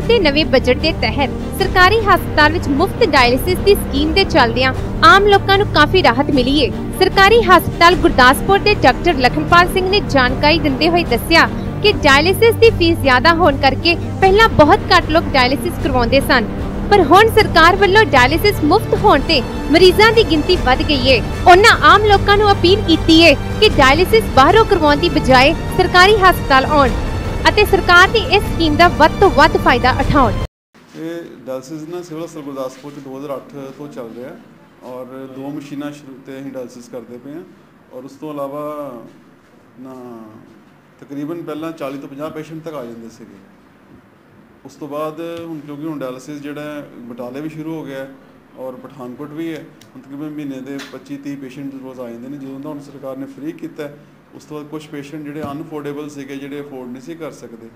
ਦੇ ਨਵੇਂ ਬਜਟ ਦੇ ਤਹਿਤ ਸਰਕਾਰੀ ਹਸਪਤਾਲ ਵਿੱਚ ਮੁਫਤ ਡਾਇਲਿਸਿਸ ਦੀ ਸਕੀਮ ਦੇ ਚੱਲਦਿਆਂ ਆਮ ਲੋਕਾਂ ਨੂੰ ਕਾਫੀ ਰਾਹਤ ਮਿਲੀ ਹੈ ਸਰਕਾਰੀ ਹਸਪਤਾਲ ਗੁਰਦਾਸਪੁਰ ਦੇ ਡਾਕਟਰ ਲਖਨਪਾਲ ਸਿੰਘ ਨੇ ਜਾਣਕਾਰੀ ਦਿੰਦੇ ਹੋਏ ਦੱਸਿਆ ਕਿ ਡਾਇਲਿਸਿਸ ਦੀ ਫੀਸ ਜ਼ਿਆਦਾ ਹੋਣ ਕਰਕੇ ਪਹਿਲਾਂ ਬਹੁਤ ਘੱਟ ਲੋਕ ਡਾਇਲਿਸਿਸ ਕਰਵਾਉਂਦੇ ਸਨ। ਪਰ ਹੁਣ ਸਰਕਾਰ ਵੱਲੋਂ ਡਾਇਲਿਸਿਸ ਮੁਫਤ ਹੋਣ ਤੇ ਮਰੀਜ਼ਾਂ ਦੀ ਗਿਣਤੀ ਵੱਧ ਗਈ ਹੈ ਉਹਨਾਂ ਆਮ ਲੋਕਾਂ ਨੂੰ ਅਪੀਲ ਕੀਤੀ ਹੈ ਕਿ ਡਾਇਲਿਸਿਸ ਬਾਹਰੋਂ ਕਰਵਾਉਣ ਦੀ ਬਜਾਏ ਸਰਕਾਰੀ ਹਸਪਤਾਲ ਆਉਣ। ਅਤੇ ਸਰਕਾਰ ਦੀ ਇਸ ਸਕੀਮ ਦਾ ਵੱਧ ਤੋਂ ਵੱਧ ਫਾਇਦਾ ਉਠਾਉਣ। ਇਹ ਡਾਇਲਸਿਸ ਨਾ ਸਿਵਲ ਹਸਪਤਾਲ ਗੁਰਦਾਸਪੁਰ ਚ 2008 ਤੋਂ ਚੱਲ ਰਿਹਾ ਔਰ ਦੋ ਮਸ਼ੀਨਾਂ ਸ਼ੁਰੂ ਤੇ ਅਸੀਂ ਡਾਇਲਸਿਸ ਕਰਦੇ ਪਏ ਹਾਂ ਔਰ ਉਸ ਤੋਂ ਇਲਾਵਾ ਨਾ ਤਕਰੀਬਨ ਪਹਿਲਾਂ 40 ਤੋਂ 50 ਪੇਸ਼ੈਂਟ ਤੱਕ ਆ ਜਾਂਦੇ ਸੀਗੇ। ਉਸ ਤੋਂ ਬਾਅਦ ਹੁਣ ਕਿਉਂਕਿ ਹੁਣ ਡਾਇਲਸਿਸ ਜਿਹੜਾ ਬਟਾਲੇ ਵੀ ਸ਼ੁਰੂ ਹੋ ਗਿਆ ਔਰ ਪਠਾਨਕੋਟ ਵੀ ਹੈ। ਹੁਣ ਤਕਰੀਬਨ ਮਹੀਨੇ ਦੇ 25 30 ਪੇਸ਼ੈਂਟ ਰੋਜ਼ ਆ ਜਾਂਦੇ ਨੇ। ਜਦੋਂ ਦਾ ਹੁਣ ਸਰਕਾਰ ਨੇ ਫ੍ਰੀ ਕੀਤਾ, ਉਸ ਤੋਂ ਬਾਅਦ ਕੁਝ ਪੇਸ਼ੈਂਟ ਜਿਹੜੇ ਅਨਫੋਰਡੇਬਲ ਸੀਗੇ, ਜਿਹੜੇ ਅਫੋਰਡ ਨਹੀਂ ਸੀ ਕਰ ਸਕਦੇ।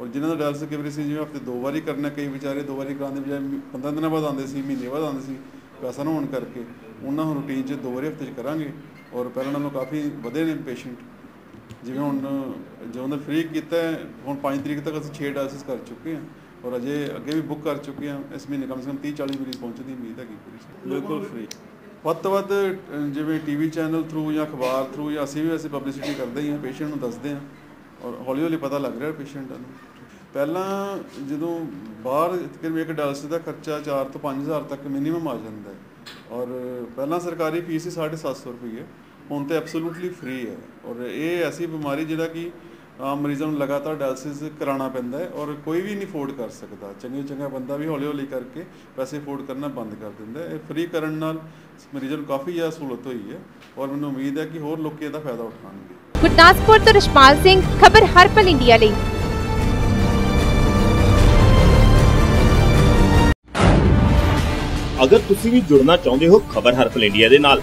ਔਰ ਜਿਨ੍ਹਾਂ ਦਾ ਡਾਇਲਸਿਸ ਕਈ ਵਾਰੀ ਸੀ ਜਿਵੇਂ ਹਫ਼ਤੇ ਦੋ ਵਾਰੀ ਕਰਨਾ, ਕਈ ਵਿਚਾਰੇ ਦੋ ਵਾਰੀ ਕਰਾਉਣ ਦੇ ਬਜਾਏ 15 ਦਿਨਾਂ ਬਾਅਦ ਆਉਂਦੇ ਸੀ, ਮਹੀਨੇ ਬਾਅਦ ਆਉਂਦੇ ਸੀ, ਪੈਸਾ ਨਾ ਹੋਣ ਕਰਕੇ। ਉਹਨਾਂ ਨੂੰ ਰੂਟੀਨ 'ਚ ਦੋ ਵਾਰੀ ਹਫ਼ਤੇ 'ਚ ਕਰਾਂਗੇ। ਔਰ ਪਹਿਲਾਂ ਨਾਲੋਂ ਕਾਫੀ ਵਧੇ ਨੇ ਪੇਸ਼ੈਂਟ। ਜਿਵੇਂ ਹੁਣ ਜਦੋਂ ਦਾ ਫ੍ਰੀ ਕੀਤਾ ਹੈ, ਹੁਣ 5 ਤਰੀਕ ਤੱਕ ਅਸੀਂ 6 ਡਾਇਲਸਿਸ ਕਰ ਚੁੱਕੇ ਹਾਂ ਔਰ ਅਜੇ ਅੱਗੇ ਵੀ ਬੁੱਕ ਕਰ ਚੁੱਕੇ ਹਾਂ ਇਸ ਮਹੀਨੇ ਕਮ ਸੇ ਕਮ 30 40 ਮਰੀਜ਼ ਪਹੁੰਚਣ ਦੀ ਉਮੀਦ ਹੈਗੀ ਪੂਰੀ ਬਿਲਕੁਲ ਫ੍ਰੀ ਵੱਧ ਤੋਂ ਵੱਧ ਅ, ਜਿਵੇਂ ਟੀਵੀ ਚੈਨਲ ਥਰੂ ਜਾਂ ਅਖਬਾਰ ਥਰੂ ਜਾਂ ਅਸੀਂ ਵੀ ਵੈਸੇ ਪਬਲਿਸਿਟੀ ਕਰਦੇ ਹੀ ਹਾਂ ਪੇਸ਼ੈਂਟ ਨੂੰ ਦੱਸਦੇ ਹਾਂ ਔਰ ਹੌਲੀ ਹੌਲੀ ਪਤਾ ਲੱਗ ਰਿਹਾ ਪੇਸ਼ੈਂਟਾਂ ਨੂੰ। ਪਹਿਲਾਂ ਜਦੋਂ ਬਾਹਰ ਤਕਰੀਬਨ ਇੱਕ ਡਾਇਲਸਿਸ ਦਾ ਖਰਚਾ 4 ਤੋਂ 5000 ਤੱਕ ਮਿਨੀਮਮ ਆ ਜਾਂਦਾ ਹੈ ਔਰ ਪਹਿਲਾਂ ਸਰਕਾਰੀ ਫੀਸ ਸੀ 750 ਰੁਪਏ ਹੁਣ ਤੇ ਐਬਸੋਲੂਟਲੀ ਫ੍ਰੀ ਹੈ। ਔਰ ਇਹ ਐਸੀ ਬਿਮਾਰੀ ਜਿਹੜਾ ਕਿ ਆਮ ਮਰੀਜ਼ਾਂ ਨੂੰ ਲਗਾਤਾਰ ਡਾਇਲਸਿਸ ਕਰਾਉਣਾ ਪੈਂਦਾ ਹੈ ਔਰ ਕੋਈ ਵੀ ਨਹੀਂ ਅਫੋਰਡ ਕਰ ਸਕਦਾ। ਚੰਗੇ ਚੰਗਾ ਬੰਦਾ ਵੀ ਹੌਲੀ ਹੌਲੀ ਕਰਕੇ ਪੈਸੇ ਅਫੋਰਡ ਕਰਨਾ ਬੰਦ ਕਰ ਦਿੰਦਾ ਹੈ। ਇਹ ਫ੍ਰੀ ਕਰਨ ਨਾਲ ਮਰੀਜ਼ਾਂ ਨੂੰ ਕਾਫੀ ਜ਼ਿਆਦਾ ਸਹੂਲਤ ਹੋਈ ਹੈ ਔਰ ਮੈਨੂੰ ਉਮੀਦ ਹੈ ਕਿ ਹੋਰ ਲੋਕੀ ਇਹਦਾ ਫਾਇਦਾ ਉਠਾਉਣਗੇ। ਗੁਰਦਾਸਪੁਰ ਤੋਂ ਰਸ਼ਪਾਲ ਸਿੰਘ ਖਬਰ ਹਰਪਲ ਇੰਡੀਆ ਲਈ। ਅਗਰ ਤੁਸੀਂ ਵੀ ਜੁੜਨਾ ਚਾਹੁੰਦੇ ਹੋ ਖਬਰ ਹਰਫਲ ਇੰਡੀਆ ਦੇ ਨਾਲ।